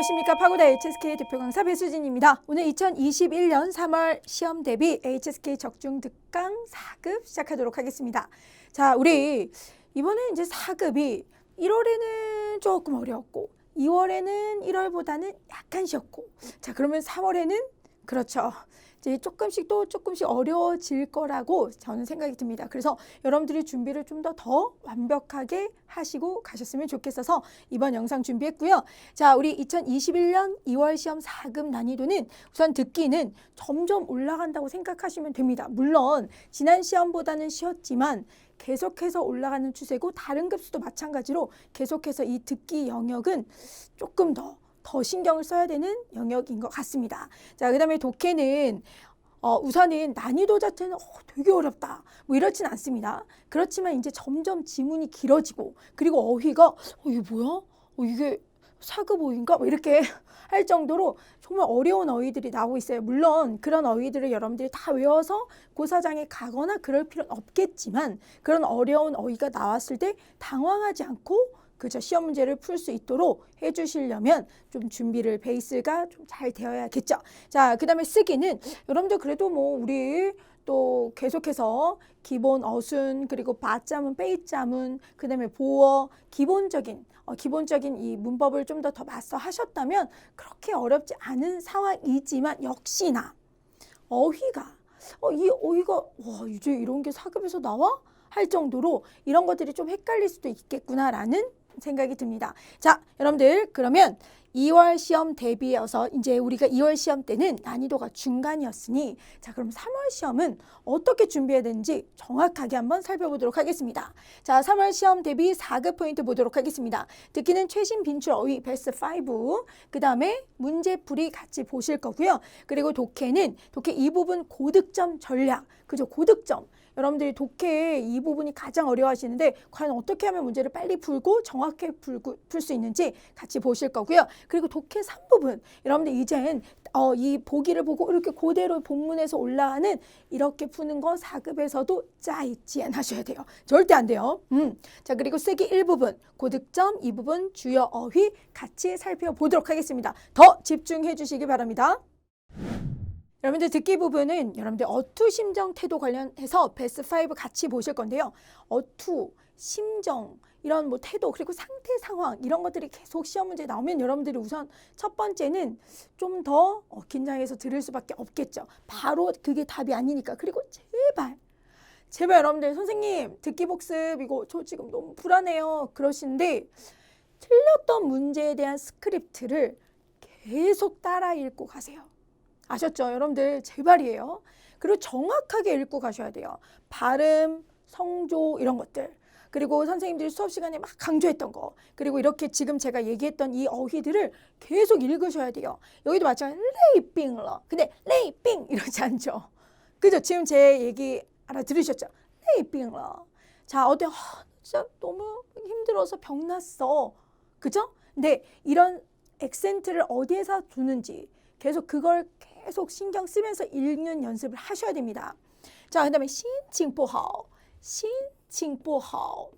안녕하십니까 파고다 HSK 대표 강사 배수진입니다. 오늘 2021년 3월 시험 대비 HSK 적중 특강 4급 시작하도록 하겠습니다. 자, 우리 이번에 이제 4급이 1월에는 조금 어려웠고 2월에는 1월보다는 약간 쉬었고 자, 그러면 3월에는 그렇죠. 이제 조금씩 또 조금씩 어려워질 거라고 저는 생각이 듭니다. 그래서 여러분들이 준비를 좀더더 완벽하게 하시고 가셨으면 좋겠어서 이번 영상 준비했고요. 자, 우리 2021년 2월 시험 4급 난이도는 우선 듣기는 점점 올라간다고 생각하시면 됩니다. 물론 지난 시험보다는 쉬웠지만 계속해서 올라가는 추세고 다른 급수도 마찬가지로 계속해서 이 듣기 영역은 조금 더 더 신경을 써야 되는 영역인 것 같습니다. 자, 그 다음에 독해는 어, 우선은 난이도 자체는 어, 되게 어렵다. 뭐 이렇진 않습니다. 그렇지만 이제 점점 지문이 길어지고 그리고 어휘가 어, 이게 뭐야? 어, 이게 사급 어휘인가? 뭐 이렇게 할 정도로 정말 어려운 어휘들이 나오고 있어요. 물론 그런 어휘들을 여러분들이 다 외워서 고사장에 가거나 그럴 필요는 없겠지만 그런 어려운 어휘가 나왔을 때 당황하지 않고 그저 시험 문제를 풀 수 있도록 해주시려면 좀 준비를 베이스가 좀 잘 되어야겠죠. 자, 그 다음에 쓰기는 여러분들 그래도 뭐 우리 또 계속해서 기본 어순 그리고 바자문, 페이자문, 그 다음에 보어 기본적인 어, 기본적인 이 문법을 좀 더더 마스터 하셨다면 그렇게 어렵지 않은 상황이지만 역시나 어휘가 어, 이 어휘가 와 이제 이런 게 사급에서 나와 할 정도로 이런 것들이 좀 헷갈릴 수도 있겠구나라는 생각이 듭니다. 자, 여러분들 그러면 2월 시험 대비해서 이제 우리가 2월 시험 때는 난이도가 중간이었으니 자, 그럼 3월 시험은 어떻게 준비해야 되는지 정확하게 한번 살펴보도록 하겠습니다. 자, 3월 시험 대비 4급 포인트 보도록 하겠습니다. 듣기는 최신 빈출 어휘 베스트 5, 그 다음에 문제풀이 같이 보실 거고요. 그리고 독해는 독해 이 부분 고득점 전략, 그죠? 고득점. 여러분들이 독해 이 부분이 가장 어려워하시는데 과연 어떻게 하면 문제를 빨리 풀고 정확하게 풀수 있는지 같이 보실 거고요. 그리고 독해 3부분 여러분들 이젠 어, 이 보기를 보고 이렇게 그대로 본문에서 올라가는 이렇게 푸는 거 4급에서도 짜이지안 하셔야 돼요. 절대 안 돼요. 음. 자, 그리고 쓰기 1부분, 고득점 2부분, 주요 어휘 같이 살펴보도록 하겠습니다. 더 집중해 주시기 바랍니다. 여러분들 듣기 부분은 여러분들 어투 심정 태도 관련해서 베스트 5 같이 보실 건데요. 어투, 심정, 이런 뭐 태도 그리고 상태 상황 이런 것들이 계속 시험 문제에 나오면 여러분들이 우선 첫 번째는 좀더 어, 긴장해서 들을 수밖에 없겠죠. 바로 그게 답이 아니니까. 그리고 제발 제발 여러분들 선생님 듣기 복습 이거 저 지금 너무 불안해요. 그러시는데 틀렸던 문제에 대한 스크립트를 계속 따라 읽고 가세요. 아셨죠? 여러분들 제발이에요. 그리고 정확하게 읽고 가셔야 돼요. 발음, 성조 이런 것들. 그리고 선생님들이 수업 시간에 막 강조했던 거. 그리고 이렇게 지금 제가 얘기했던 이 어휘들을 계속 읽으셔야 돼요. 여기도 마찬가지 레이빙러. 근데 레이빙 이러지 않죠. 그죠? 지금 제 얘기 알아들으셨죠? 레이빙러. 자, 어때? 아, 진짜 너무 힘들어서 병 났어. 그죠? 근데 이런 액센트를 어디에서 두는지 계속 그걸 계속 신경 쓰면서 읽는 연습을 하셔야 됩니다. 자, 그 다음에 신칭보하오. 신칭보하오.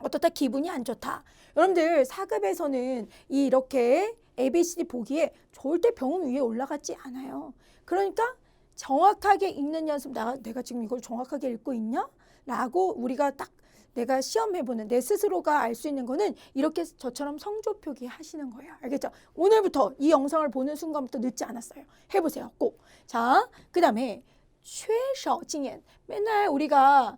어떻다 기분이 안 좋다. 여러분들 4급에서는 이렇게 ABCD 보기에 절대 병원 위에 올라가지 않아요. 그러니까 정확하게 읽는 연습, 나, 내가 지금 이걸 정확하게 읽고 있냐? 라고 우리가 딱 내가 시험해보는 내 스스로가 알 수 있는 거는 이렇게 저처럼 성조 표기 하시는 거예요. 알겠죠? 오늘부터 이 영상을 보는 순간부터 늦지 않았어요. 해보세요. 꼭. 자, 그 다음에 최셔 징엔. 맨날 우리가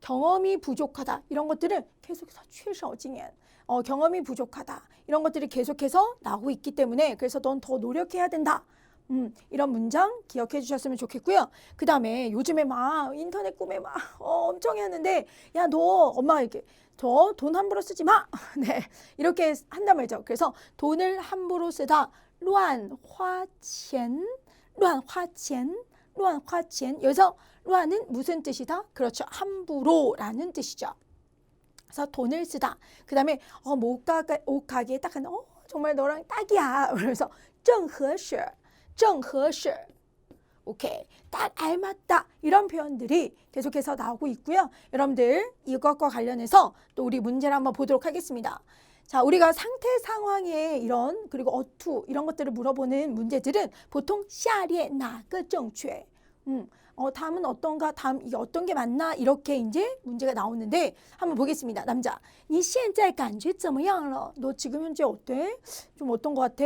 경험이 부족하다. 이런 것들은 계속해서 최셔 징엔. 어, 경험이 부족하다. 이런 것들이 계속해서 나오고 있기 때문에 그래서 넌 더 노력해야 된다. 음, 이런 문장 기억해 주셨으면 좋겠고요. 그 다음에 요즘에 막 인터넷 꿈에 막 어, 엄청 했는데 야 너 엄마 이렇게 저 돈 함부로 쓰지 마. 네 이렇게 한단 말이죠. 그래서 돈을 함부로 쓰다 乱花钱,乱花钱,乱花钱. 여기서 乱은 무슨 뜻이다? 그렇죠. 함부로라는 뜻이죠. 그래서 돈을 쓰다. 그 다음에 어, 못 가게, 옷 가게에 딱 하는 어, 정말 너랑 딱이야. 그래서 正合适. 正合适. 오케이. 딱 알맞다. 이런 표현들이 계속해서 나오고 있고요. 여러분들 이것과 관련해서 또 우리 문제를 한번 보도록 하겠습니다. 자, 우리가 상태 상황의 이런 그리고 어투 이런 것들을 물어보는 문제들은 보통 下列哪个正确? 음, 어, 다음은 어떤가? 다음 이게 어떤 게 맞나? 이렇게 이제 문제가 나오는데 한번 보겠습니다. 남자. 你现在感觉怎么样了? 너 지금 현재 어때? 좀 어떤 것 같아?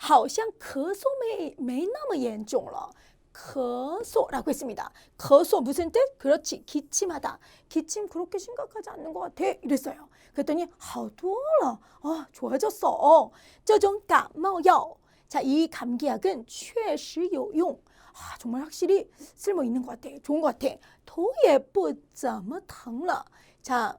好像咳嗽没没那么严重了.咳嗽라고 했습니다. 咳嗽 무슨 뜻? 그렇지. 기침하다. 기침 그렇게 심각하지 않는 것 같아. 이랬어요. 그랬더니 好多了. 아, 좋아졌어. 这种感冒药. 자, 이 감기약은 确实有用. 아, 정말 확실히 쓸모 있는 것 같아. 좋은 것 같아. 头也不怎么疼了. 자,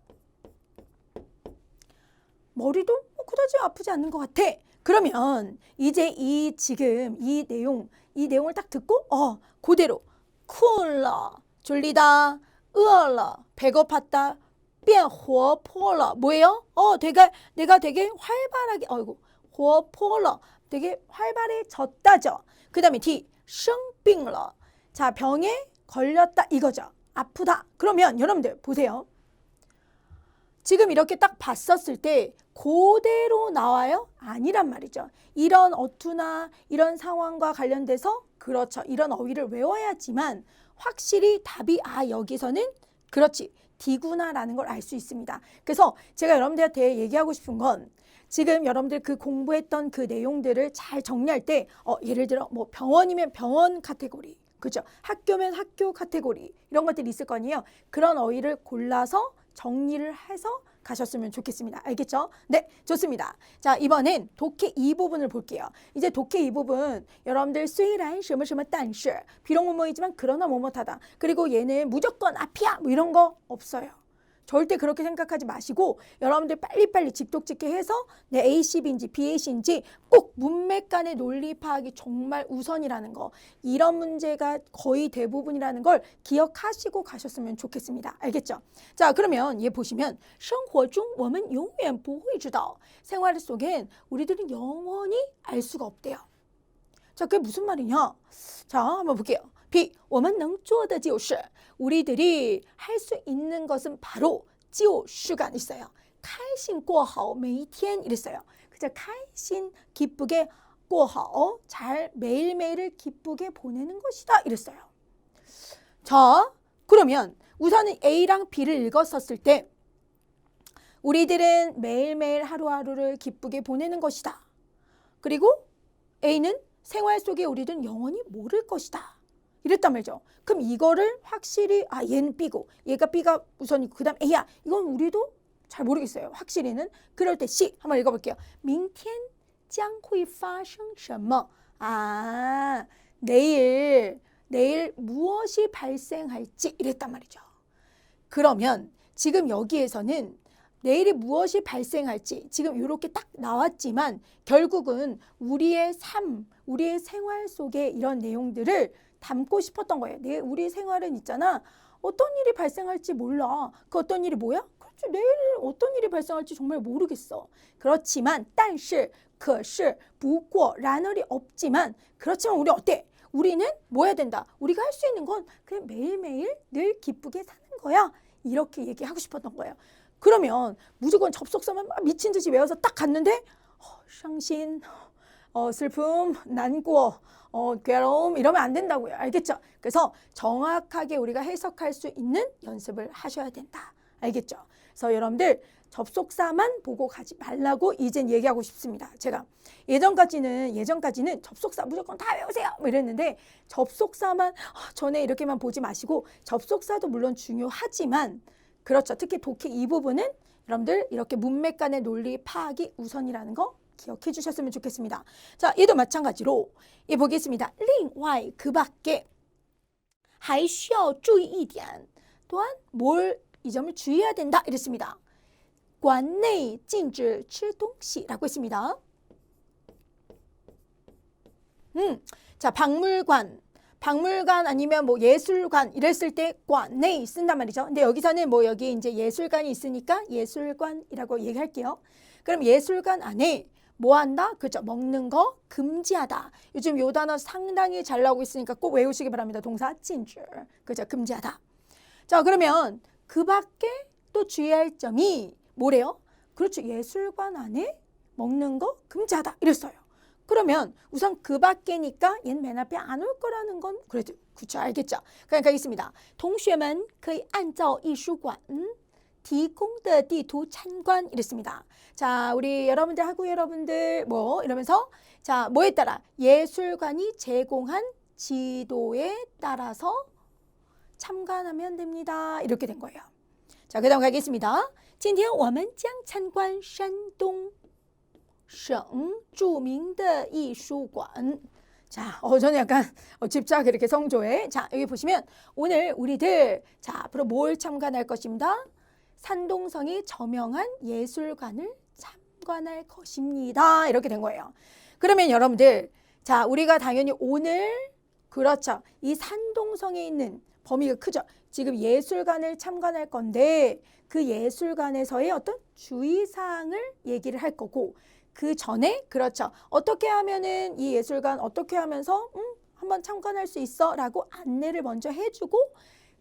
머리도 뭐 그다지 아프지 않는 것 같아. 그러면 이제 이 지금 이 내용 이 내용을 딱 듣고 어 그대로 쿨러 졸리다 으얼러 배고팠다 变活泼了 뭐예요? 어 내가 내가 되게 활발하게 어이구 活泼了 되게 활발해졌다죠. 그다음에 D 生病了. 자 병에 걸렸다 이거죠. 아프다. 그러면 여러분들 보세요. 지금 이렇게 딱 봤었을 때 그대로 나와요? 아니란 말이죠. 이런 어투나 이런 상황과 관련돼서 그렇죠. 이런 어휘를 외워야지만 확실히 답이 아 여기서는 그렇지 D구나라는 걸 알 수 있습니다. 그래서 제가 여러분들한테 얘기하고 싶은 건 지금 여러분들 그 공부했던 그 내용들을 잘 정리할 때 어, 예를 들어 뭐 병원이면 병원 카테고리 그죠? 학교면 학교 카테고리 이런 것들이 있을 거 아니에요. 그런 어휘를 골라서 정리를 해서 가셨으면 좋겠습니다. 알겠죠? 네, 좋습니다. 자, 이번엔 독해 이 부분을 볼게요. 이제 독해 이 부분 여러분들 수이란 셔머셔머 딴시 비록 뭐뭐이지만 그러나 뭐뭐하다 그리고 얘는 무조건 앞이야 뭐 이런 거 없어요. 절대 그렇게 생각하지 마시고 여러분들 빨리빨리 직독직해 해서 내 ACB인지 BAC인지 꼭 문맥 간의 논리 파악이 정말 우선이라는 거 이런 문제가 거의 대부분이라는 걸 기억하시고 가셨으면 좋겠습니다. 알겠죠? 자 그러면 얘 보시면 生活中我们永远不会知道 생활 속엔 우리들은 영원히 알 수가 없대요. 자 그게 무슨 말이냐? 자 한번 볼게요. B 我们能做的就是 우리들이 할 수 있는 것은 바로 就是가 있어요. 开心过好每一天 이랬어요. 그죠? 开心기쁘게 过好잘 매일매일을 기쁘게 보내는 것이다 이랬어요. 자, 그러면 우선은 A랑 B를 읽었었을 때 우리들은 매일매일 하루하루를 기쁘게 보내는 것이다. 그리고 A는 생활 속에 우리들은 영원히 모를 것이다. 이랬단 말이죠. 그럼 이거를 확실히 아 얘는 B고 얘가 B가 우선이고 그다음 A야. 이건 우리도 잘 모르겠어요. 확실히는 그럴 때 C 한번 읽어볼게요. 明天将会发生什么? 아 내일 내일 무엇이 발생할지 이랬단 말이죠. 그러면 지금 여기에서는 내일이 무엇이 발생할지 지금 이렇게 딱 나왔지만 결국은 우리의 삶, 우리의 생활 속에 이런 내용들을 담고 싶었던 거예요. 내 우리 생활은 있잖아. 어떤 일이 발생할지 몰라. 그 어떤 일이 뭐야? 그렇지. 내일 어떤 일이 발생할지 정말 모르겠어. 그렇지만 但是可是不过 라늘이 없지만 그렇지만 우리 어때? 우리는 뭐 해야 된다? 우리가 할 수 있는 건 그냥 매일매일 늘 기쁘게 사는 거야. 이렇게 얘기하고 싶었던 거예요. 그러면 무조건 접속사만 막 미친 듯이 외워서 딱 갔는데 어, 상신, 어, 슬픔, 난고, 어, 괴로움 이러면 안 된다고요. 알겠죠? 그래서 정확하게 우리가 해석할 수 있는 연습을 하셔야 된다. 알겠죠? 그래서 여러분들 접속사만 보고 가지 말라고 이젠 얘기하고 싶습니다. 제가 예전까지는 예전까지는 접속사 무조건 다 외우세요 뭐 이랬는데 접속사만 어, 전에 이렇게만 보지 마시고 접속사도 물론 중요하지만 그렇죠. 특히 독해 이 부분은 여러분들 이렇게 문맥 간의 논리 파악이 우선이라는 거 기억해 주셨으면 좋겠습니다. 자, 얘도 마찬가지로 예 보겠습니다. 另外 그 밖에 还需要注意一点 또한 뭘 이 점을 주의해야 된다 이랬습니다. 馆内禁止吃东西라고 했습니다. 음, 자 박물관 박물관 아니면 뭐 예술관 이랬을 때 관내 쓴단 말이죠. 근데 여기서는 뭐 여기 이제 예술관이 있으니까 예술관이라고 얘기할게요. 그럼 예술관 안에 뭐 한다? 그죠? 먹는 거 금지하다. 요즘 요 단어 상당히 잘 나오고 있으니까 꼭 외우시기 바랍니다. 동사 진주. 그죠? 금지하다. 자, 그러면 그 밖에 또 주의할 점이 뭐래요? 그렇죠. 예술관 안에 먹는 거 금지하다. 이랬어요. 그러면 우선 그 밖에니까 얜 맨 앞에 안 올 거라는 건 그래도 그쵸 알겠죠. 그러니까 있습니다. 동시에만 거의 안저 이슈관 提供的地图参观 이랬습니다. 자, 우리 여러분들 하고 여러분들 뭐 이러면서 자, 뭐에 따라 예술관이 제공한 지도에 따라서 참관하면 됩니다. 이렇게 된 거예요. 자, 그다음 가겠습니다. 今天我们将参观山东省著名的艺术馆. 자, 어, 저는 약간 어, 집착 이렇게 성조에. 자, 여기 보시면 오늘 우리들 자, 앞으로 뭘 참관할 것입니다. 산동성이 저명한 예술관을 참관할 것입니다. 이렇게 된 거예요. 그러면 여러분들, 자, 우리가 당연히 오늘 그렇죠. 이 산동성에 있는 범위가 크죠. 지금 예술관을 참관할 건데 그 예술관에서의 어떤 주의사항을 얘기를 할 거고 그 전에 그렇죠. 어떻게 하면은 이 예술관 어떻게 하면서 음, 한번 참관할 수 있어 라고 안내를 먼저 해주고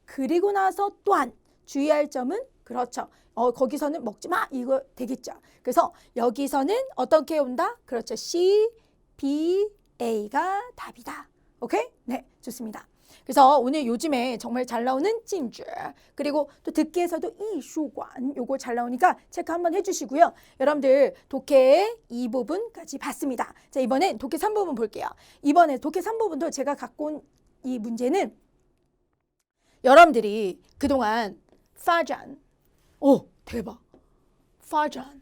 그리고 나서 또한 주의할 점은 그렇죠. 어, 거기서는 먹지 마 이거 되겠죠. 그래서 여기서는 어떻게 온다? 그렇죠. C, B, A가 답이다. 오케이? 네, 좋습니다. 그래서 오늘 요즘에 정말 잘 나오는 찐주 그리고 또 듣기에서도 이수관 요거 잘 나오니까 체크 한번 해주시고요. 여러분들 독해 2부분까지 봤습니다. 자 이번엔 독해 3부분 볼게요. 이번에 독해 3부분도 제가 갖고 온 이 문제는 여러분들이 그동안 파잔 오 대박 파잔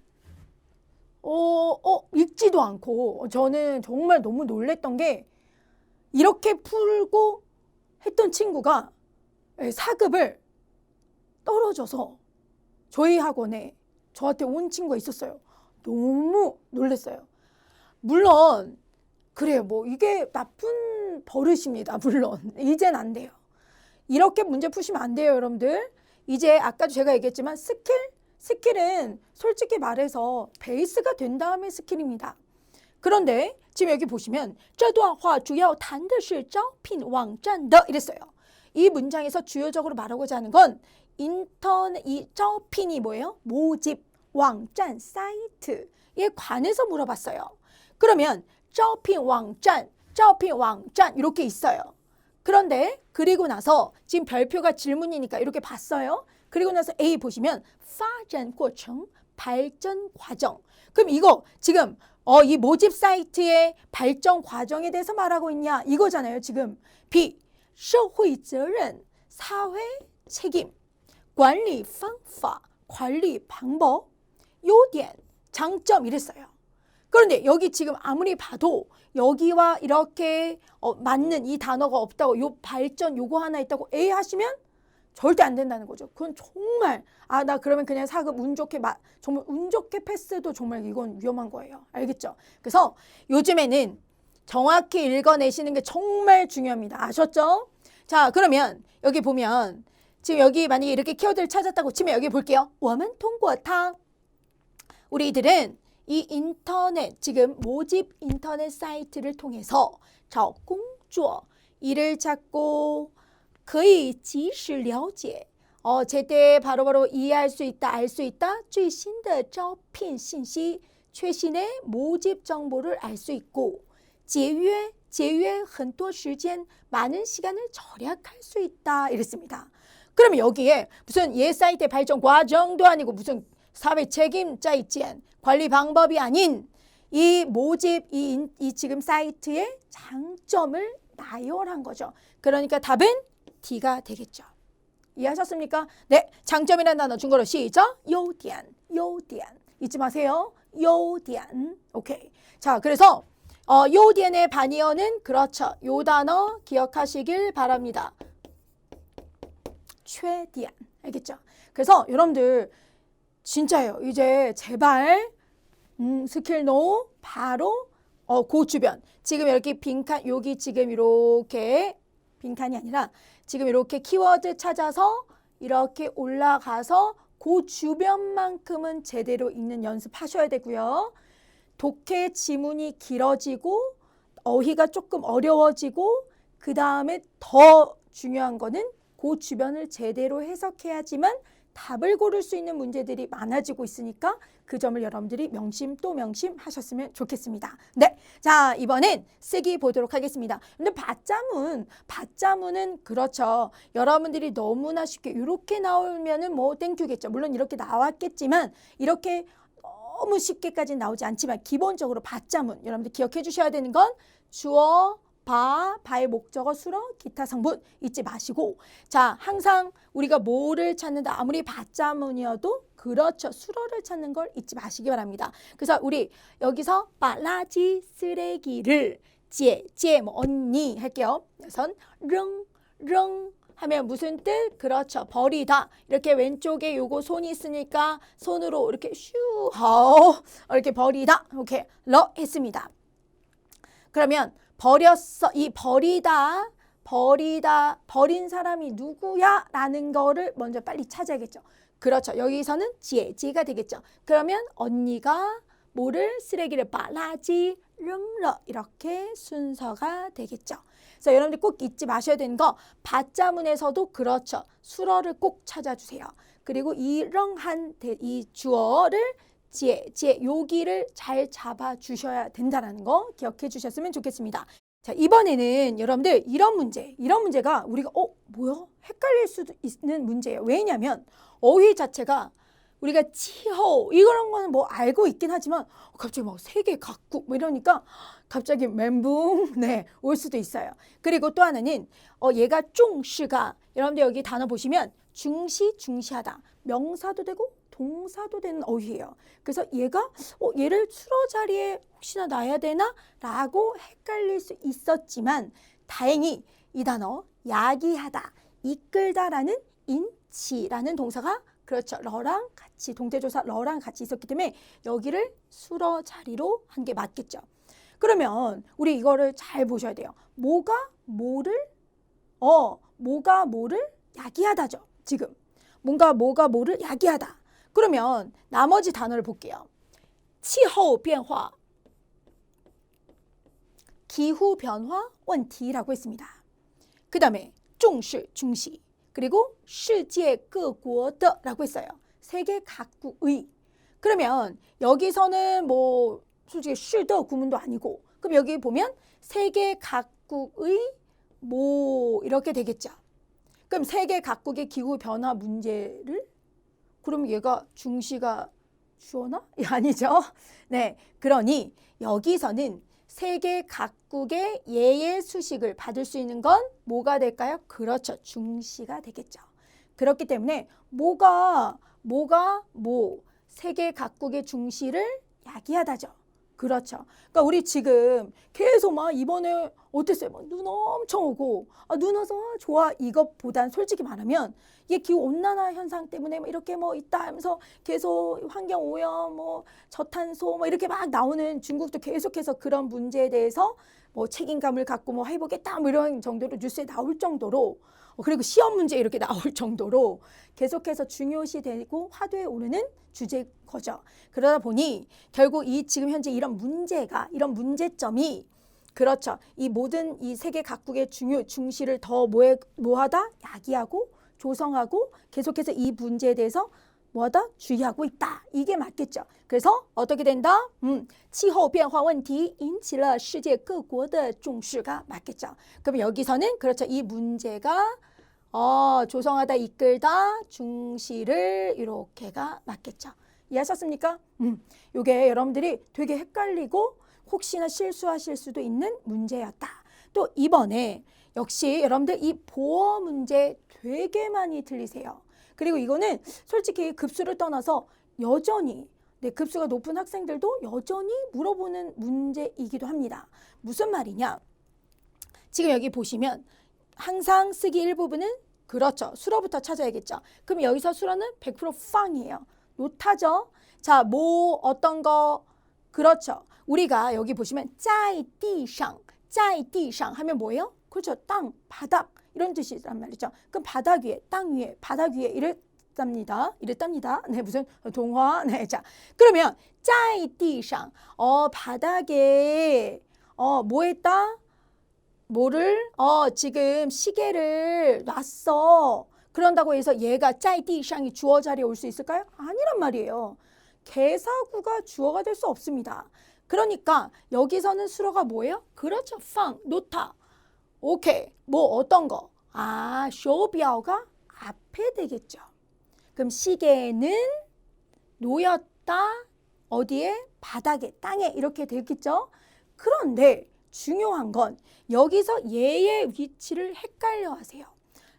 어, 어, 읽지도 않고 저는 정말 너무 놀랬던 게 이렇게 풀고 했던 친구가 사급을 떨어져서 저희 학원에 저한테 온 친구가 있었어요. 너무 놀랐어요. 물론 그래요. 뭐 이게 나쁜 버릇입니다. 물론 이젠 안 돼요. 이렇게 문제 푸시면 안 돼요, 여러분들. 이제 아까도 제가 얘기했지만 스킬 스킬은 솔직히 말해서 베이스가 된 다음에 스킬입니다. 그런데 지금 여기 보시면 这段话主要谈的是招聘网站的 이랬어요. 이 문장에서 주요적으로 말하고자 하는 건 인터넷 이招聘이 뭐예요? 모집 왕짠 사이트에 관해서 물어봤어요. 그러면 招聘网站, 招聘网站 이렇게 있어요. 그런데 그리고 나서 지금 별표가 질문이니까 이렇게 봤어요. 그리고 나서 A 보시면 파전 과정 발전 과정. 그럼 이거 지금 어, 이 모집 사이트의 발전 과정에 대해서 말하고 있냐 이거잖아요. 지금 B 사회责任 사회 책임 관리 방법 관리 방법 요견 장점 이랬어요. 그런데 여기 지금 아무리 봐도 여기와 이렇게 어, 맞는 이 단어가 없다고 요 발전 요거 하나 있다고 A 하시면 절대 안 된다는 거죠. 그건 정말 아 나 그러면 그냥 사급 운 좋게 마, 정말 운 좋게 패스도 정말 이건 위험한 거예요. 알겠죠? 그래서 요즘에는 정확히 읽어내시는 게 정말 중요합니다. 아셨죠? 자 그러면 여기 보면 지금 여기 만약에 이렇게 키워드를 찾았다고 치면 여기 볼게요. 워만 통과 타 우리 이들은 이 인터넷 지금 모집 인터넷 사이트를 통해서 找工作 일을 찾고 可以及时了解 어, 제때 바로바로 이해할 수 있다, 알 수 있다. 最新的招聘信息, 최신의 모집 정보를 알 수 있고 节约,节约很多时间, 많은 시간을 절약할 수 있다. 이랬습니다. 그러면 여기에 무슨 예 사이트 발전 과정도 아니고 무슨 사회 책임자이지엔 관리 방법이 아닌 이 모집 이, 이 지금 사이트의 장점을 나열한 거죠. 그러니까 답은 D가 되겠죠. 이해하셨습니까? 네, 장점이라는 단어 중거로 시작. 요디안, 요디안. 잊지 마세요. 요디안. 오케이. 자, 그래서 어, 요디안의 반이어는 그렇죠. 요 단어 기억하시길 바랍니다. 최대한. 알겠죠? 그래서 여러분들 진짜예요. 이제 제발 음, 스킬 노 바로 어, 그 주변 지금 이렇게 빈칸 여기 지금 이렇게 빈칸이 아니라 지금 이렇게 키워드 찾아서 이렇게 올라가서 그 주변만큼은 제대로 읽는 연습하셔야 되고요. 독해 지문이 길어지고 어휘가 조금 어려워지고 그 다음에 더 중요한 거는 그 주변을 제대로 해석해야지만 답을 고를 수 있는 문제들이 많아지고 있으니까 그 점을 여러분들이 명심 또 명심 하셨으면 좋겠습니다. 네, 자 이번엔 쓰기 보도록 하겠습니다. 근데 받자문, 받자문은 그렇죠. 여러분들이 너무나 쉽게 이렇게 나오면은 뭐 땡큐겠죠. 물론 이렇게 나왔겠지만 이렇게 너무 쉽게까지 나오지 않지만 기본적으로 받자문 여러분들 기억해 주셔야 되는 건 주어, 바, 바의 목적어, 수러, 기타 성분 잊지 마시고 자 항상 우리가 뭐를 찾는다 아무리 받자문이어도 그렇죠 수러를 찾는 걸 잊지 마시기 바랍니다. 그래서 우리 여기서 빨라지 쓰레기를 제, 제, 뭐 언니 할게요. 우선 릉, 릉 하면 무슨 뜻? 그렇죠. 버리다. 이렇게 왼쪽에 요거 손이 있으니까 손으로 이렇게 슈, 어, 이렇게 버리다. 오케이. 러 했습니다. 그러면 버렸어. 이 버리다. 버리다. 버린 사람이 누구야? 라는 거를 먼저 빨리 찾아야겠죠. 그렇죠. 여기서는 지혜, 지혜가 되겠죠. 그러면 언니가 뭐를 쓰레기를 빨라지 름러 이렇게 순서가 되겠죠. 그래서 여러분들 꼭 잊지 마셔야 되는 거 받자문에서도 그렇죠. 수러를 꼭 찾아주세요. 그리고 이렁한 이 주어를 지혜, 지혜 여기를 잘 잡아 주셔야 된다는 거 기억해 주셨으면 좋겠습니다. 자, 이번에는 여러분들 이런 문제, 이런 문제가 우리가 어, 뭐야? 헷갈릴 수도 있는 문제예요. 왜냐면 어휘 자체가 우리가 치호 이런 거는 뭐 알고 있긴 하지만 갑자기 막 세계 각국 뭐 이러니까 갑자기 멘붕 네올 수도 있어요. 그리고 또 하나는 어 얘가 중시가 여러분들 여기 단어 보시면 중시 중시하다 명사도 되고 동사도 되는 어휘예요. 그래서 얘가 어 얘를 수러 자리에 혹시나 놔야 되나라고 헷갈릴 수 있었지만 다행히 이 단어 야기하다 이끌다라는 인치라는 동사가 그렇죠. 러랑 같이 동태조사 러랑 같이 있었기 때문에 여기를 수러 자리로 한 게 맞겠죠. 그러면 우리 이거를 잘 보셔야 돼요. 뭐가 뭐를 어 뭐가 뭐를 야기하다죠. 지금 뭔가 뭐가 뭐를 야기하다. 그러면 나머지 단어를 볼게요. 치호 변화 기후 변화 원티라고 했습니다. 그 다음에 중시 중시 그리고 世界各国的라고 했어요. 세계 각국의. 그러면 여기서는 뭐 솔직히 是的 구문도 아니고 그럼 여기 보면 세계 각국의 뭐 이렇게 되겠죠. 그럼 세계 각국의 기후 변화 문제를 그럼 얘가 중시가 주어나? 아니죠. 네. 그러니 여기서는 세계 각국의 예의 수식을 받을 수 있는 건 뭐가 될까요? 그렇죠. 중시가 되겠죠. 그렇기 때문에 뭐가 뭐가 뭐 세계 각국의 중시를 야기하다죠. 그렇죠. 그러니까 우리 지금 계속 막 이번에 어땠어요? 막 눈 엄청 오고 아, 눈 와서 좋아 이것보단 솔직히 말하면 이게 기후 온난화 현상 때문에 뭐 이렇게 뭐 있다 하면서 계속 환경 오염 뭐 저탄소 뭐 이렇게 막 나오는 중국도 계속해서 그런 문제에 대해서 뭐 책임감을 갖고 뭐 해보겠다 뭐 이런 정도로 뉴스에 나올 정도로 어, 그리고 시험 문제 이렇게 나올 정도로 계속해서 중요시 되고 화두에 오르는 주제 거죠. 그러다 보니 결국 이 지금 현재 이런 문제가 이런 문제점이 그렇죠. 이 모든 이 세계 각국의 중요 중시를 더 뭐해, 뭐하다 야기하고 조성하고 계속해서 이 문제에 대해서 뭐하다 주의하고 있다. 이게 맞겠죠. 그래서 어떻게 된다? 음, 气候变化问题引起了世界各国的重视가 맞겠죠. 그럼 여기서는 그렇죠. 이 문제가 어, 조성하다, 이끌다, 중시를 이렇게가 맞겠죠. 이해하셨습니까? 음, 요게 여러분들이 되게 헷갈리고 혹시나 실수하실 수도 있는 문제였다. 또 이번에 역시 여러분들 이 보어 문제 되게 많이 틀리세요. 그리고 이거는 솔직히 급수를 떠나서 여전히 네, 급수가 높은 학생들도 여전히 물어보는 문제이기도 합니다. 무슨 말이냐? 지금 여기 보시면 항상 쓰기 일부분은 그렇죠. 수로부터 찾아야겠죠. 그럼 여기서 수로는 100% 팡이에요. 노타죠. 자, 뭐 어떤 거 그렇죠. 우리가 여기 보시면 짜이띠샹 짜이띠샹 하면 뭐예요? 그렇죠. 땅, 바닥 이런 뜻이란 말이죠. 그럼 바닥 위에, 땅 위에, 바닥 위에 이랬답니다. 이랬답니다. 네, 무슨 동화. 네, 자. 그러면 짜이띠샹 어, 바닥에 어, 뭐 했다? 뭐를 어 지금 시계를 놨어. 그런다고 해서 얘가 짜이디 샹이 주어 자리에 올 수 있을까요? 아니란 말이에요. 개사구가 주어가 될 수 없습니다. 그러니까 여기서는 수로가 뭐예요? 그렇죠. 팡, 놓다. 오케이. 뭐 어떤 거? 아, 쇼비아오가 앞에 되겠죠. 그럼 시계는 놓였다. 어디에? 바닥에, 땅에 이렇게 되겠죠. 그런데 중요한 건 여기서 얘의 위치를 헷갈려 하세요.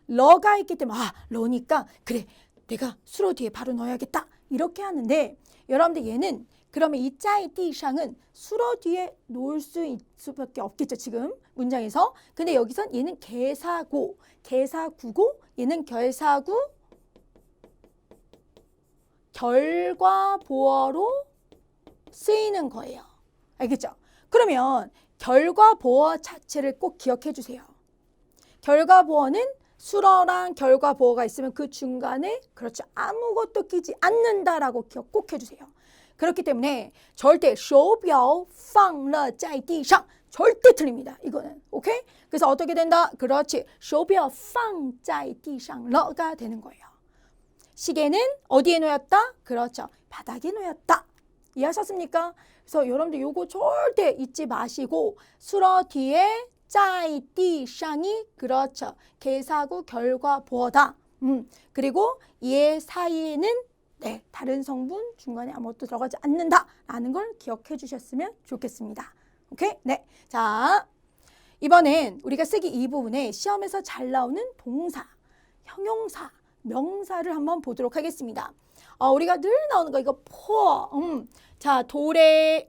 러가 있기 때문에 아, 러니까 그래. 내가 수로 뒤에 바로 넣어야겠다. 이렇게 하는데 여러분들 얘는 그러면 이 짜이 띠상은 수로 뒤에 놓을 수 수밖에 없겠죠 지금 문장에서 근데 여기선 얘는 개사고 개사구고 얘는 결사구 결과 보어로 쓰이는 거예요 알겠죠 그러면 결과 보어 자체를 꼭 기억해 주세요 결과 보어는 수러랑 결과 보어가 있으면 그 중간에 그렇죠 아무것도 끼지 않는다라고 기억 꼭 해주세요. 그렇기 때문에 절대 手表放了在地上 절대 틀립니다. 이거는 오케이? 그래서 어떻게 된다? 그렇지 手表放在地上了가 되는 거예요. 시계는 어디에 놓였다? 그렇죠 바닥에 놓였다. 이해하셨습니까? 그래서 여러분들 이거 절대 잊지 마시고 수러 뒤에 짜이 띠샹이 그렇죠. 계사구 결과 보어다. 음. 그리고 얘 사이에는 네, 다른 성분 중간에 아무것도 들어가지 않는다라는 걸 기억해 주셨으면 좋겠습니다. 오케이? 네. 자, 이번엔 우리가 쓰기 이 부분에 시험에서 잘 나오는 동사, 형용사, 명사를 한번 보도록 하겠습니다. 어, 우리가 늘 나오는 거 이거 포, 음, 자 돌에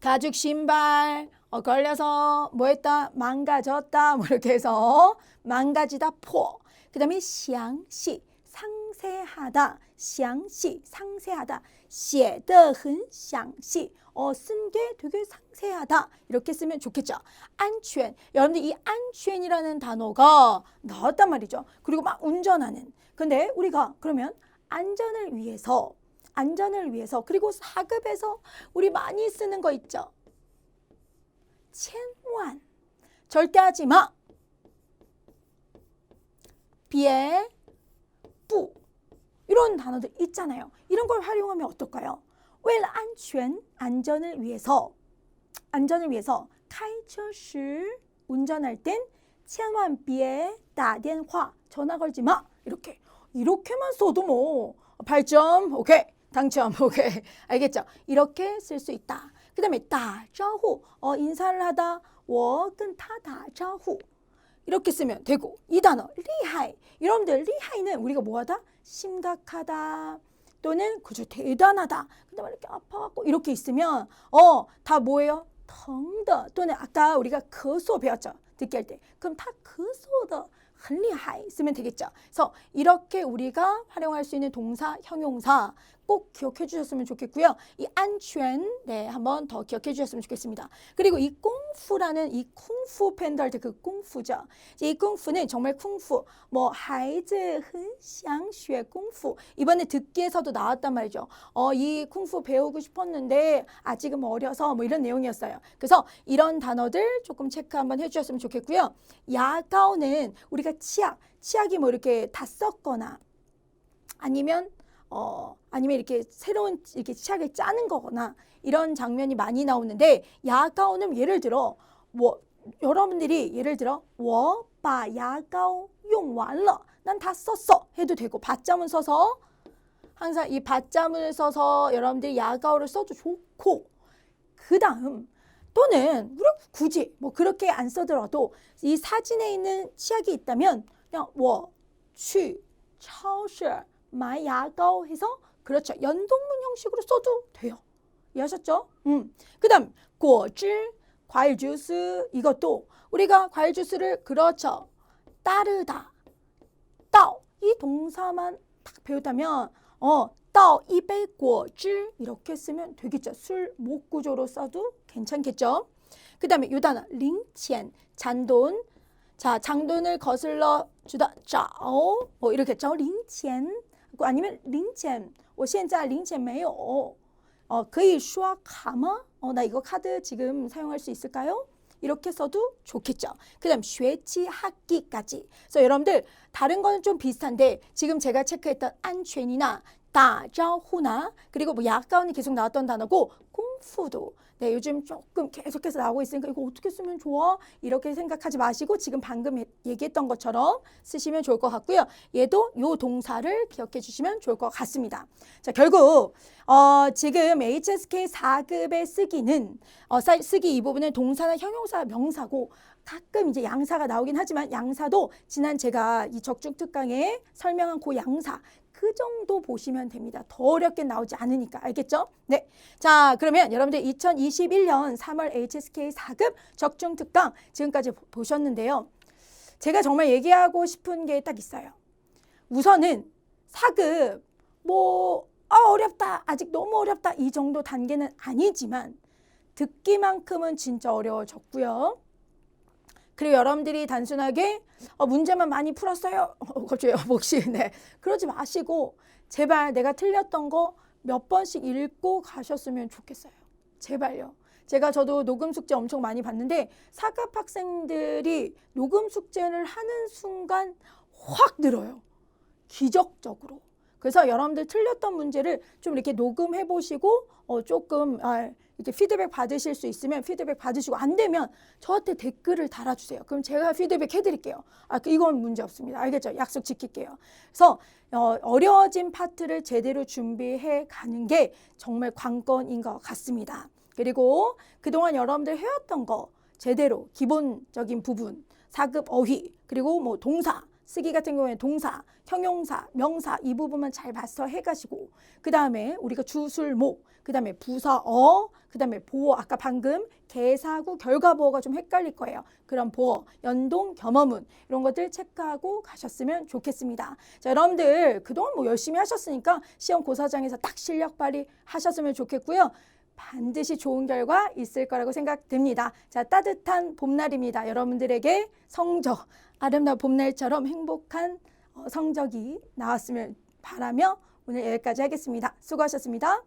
가죽 신발, 어, 걸려서 뭐 했다? 망가졌다. 뭐 이렇게 해서 망가지다 포. 그 다음에详细 상세하다. 详细 상세하다. 写得很详细. 어, 쓴 게 되게 상세하다. 이렇게 쓰면 좋겠죠. 안全. 여러분들 이 안全이라는 단어가 나왔단 말이죠. 그리고 막 운전하는. 근데 우리가 그러면 안전을 위해서 안전을 위해서 그리고 사급에서 우리 많이 쓰는 거 있죠. 千万 절대 하지 마. 别不 이런 단어들 있잖아요. 이런 걸 활용하면 어떨까요? 为了安全 안전을 위해서 안전을 위해서 开车时 운전할 땐千万别打电话 전화 걸지 마. 이렇게 이렇게만 써도 뭐. 발점 오케이. 당첨 오케이. 알겠죠? 이렇게 쓸 수 있다. 그 다음에 다자후. 어, 인사를 하다 워든 타다자후. 이렇게 쓰면 되고. 이 단어 리하이. 여러분들 리하이는 우리가 뭐하다? 심각하다. 또는 그저 대단하다. 근데 막 이렇게 아파갖고 이렇게 있으면 어 다 뭐예요? 덩더. 또는 아까 우리가 그소 배웠죠? 듣기 할 때. 그럼 다 그소더 很厉害 쓰면 되겠죠. 그래서 이렇게 우리가 활용할 수 있는 동사, 형용사 꼭 기억해 주셨으면 좋겠고요. 이 안ჩვენ 네, 한번 더 기억해 주셨으면 좋겠습니다. 그리고 이 꽁푸라는 이 쿵푸 팬더 할 때 그 꽁푸죠. 이 꽁푸는 정말 쿵푸 뭐 하이즈 흔샹슈의 꽁푸 이번에 듣기에서도 나왔단 말이죠. 어, 이 쿵푸 배우고 싶었는데 아직은 뭐 어려서 뭐 이런 내용이었어요. 그래서 이런 단어들 조금 체크 한번 해 주셨으면 좋겠고요. 야가오는 우리가 치약, 치약이 뭐 이렇게 다 썼거나 아니면 어, 아니면 이렇게 새로운 이렇게 치약을 짜는 거거나 이런 장면이 많이 나오는데 야가오는 예를 들어 뭐 여러분들이 예를 들어 워바 야가오 용완러. 난 다 썼어. 해도 되고 받자문 써서. 항상 이 받자문을 써서 여러분들이 야가오를 써도 좋고. 그 다음 또는 굳이 뭐 그렇게 안 써더라도 이 사진에 있는 치약이 있다면 그냥 워취 차오셔 마야도 해서 그렇죠. 연동문 형식으로 써도 돼요. 이해하셨죠? 음. 그 다음, 꼬질, 과일 주스, 이것도 우리가 과일 주스를 그렇죠. 따르다, 떠이 동사만 딱 배웠다면, 어, 떠 입에 고지 이렇게 쓰면 되겠죠. 술, 목구조로 써도 괜찮겠죠? 그 다음에 요 단어, 링첸, 잔돈, 자, 장돈을 거슬러 주다, 짜오, 뭐 이렇게 했죠. 링첸, 아니면 零钱,我现在零钱没有. 어, 可以刷卡吗? 어, 나 이거 카드 지금 사용할 수 있을까요? 이렇게 써도 좋겠죠. 그다음 쉐치 학기까지. 그래서 여러분들 다른 거는 좀 비슷한데 지금 제가 체크했던 안全이나 다자후나 그리고 뭐 약가운이 계속 나왔던 단어고 공 푸도. 네 요즘 조금 계속해서 나오고 있으니까 이거 어떻게 쓰면 좋아? 이렇게 생각하지 마시고 지금 방금 해- 얘기했던 것처럼 쓰시면 좋을 것 같고요. 얘도 요 동사를 기억해 주시면 좋을 것 같습니다. 자 결국 어 지금 HSK 4급의 쓰기는 어 사- 쓰기 이 부분은 동사나 형용사 명사고 가끔 이제 양사가 나오긴 하지만 양사도 지난 제가 이 적중 특강에 설명한 그 양사 그 정도 보시면 됩니다. 더 어렵게 나오지 않으니까 알겠죠? 네. 자, 그러면 여러분들 2021년 3월 HSK 4급 적중 특강 지금까지 보- 보셨는데요. 제가 정말 얘기하고 싶은 게 딱 있어요. 우선은 4급 뭐 아, 어렵다. 아직 너무 어렵다. 이 정도 단계는 아니지만 듣기만큼은 진짜 어려워졌고요. 그리고 여러분들이 단순하게 어, 문제만 많이 풀었어요. 어, 갑자기 혹시 네 그러지 마시고 제발 내가 틀렸던 거 몇 번씩 읽고 가셨으면 좋겠어요. 제발요. 제가 저도 녹음 숙제 엄청 많이 봤는데 사급 학생들이 녹음 숙제를 하는 순간 확 늘어요. 기적적으로. 그래서 여러분들 틀렸던 문제를 좀 이렇게 녹음해 보시고 어 조금 아, 이렇게 피드백 받으실 수 있으면 피드백 받으시고 안 되면 저한테 댓글을 달아주세요. 그럼 제가 피드백 해드릴게요. 아, 그 이건 문제 없습니다. 알겠죠? 약속 지킬게요. 그래서 어, 어려워진 파트를 제대로 준비해 가는 게 정말 관건인 것 같습니다. 그리고 그동안 여러분들 해왔던 거 제대로 기본적인 부분, 사급 어휘, 그리고 뭐 동사, 쓰기 같은 경우에 동사, 형용사, 명사 이 부분만 잘 봐서 해가시고 그 다음에 우리가 주술목, 그 다음에 부사어, 그 다음에 보어 아까 방금 개사구 결과보어가 좀 헷갈릴 거예요. 그런 보어, 연동, 겸어문 이런 것들 체크하고 가셨으면 좋겠습니다. 자 여러분들 그동안 뭐 열심히 하셨으니까 시험 고사장에서 딱 실력 발휘 하셨으면 좋겠고요. 반드시 좋은 결과 있을 거라고 생각됩니다. 자, 따뜻한 봄날입니다. 여러분들에게 성적, 아름다운 봄날처럼 행복한 어, 성적이 나왔으면 바라며 오늘 여기까지 하겠습니다. 수고하셨습니다.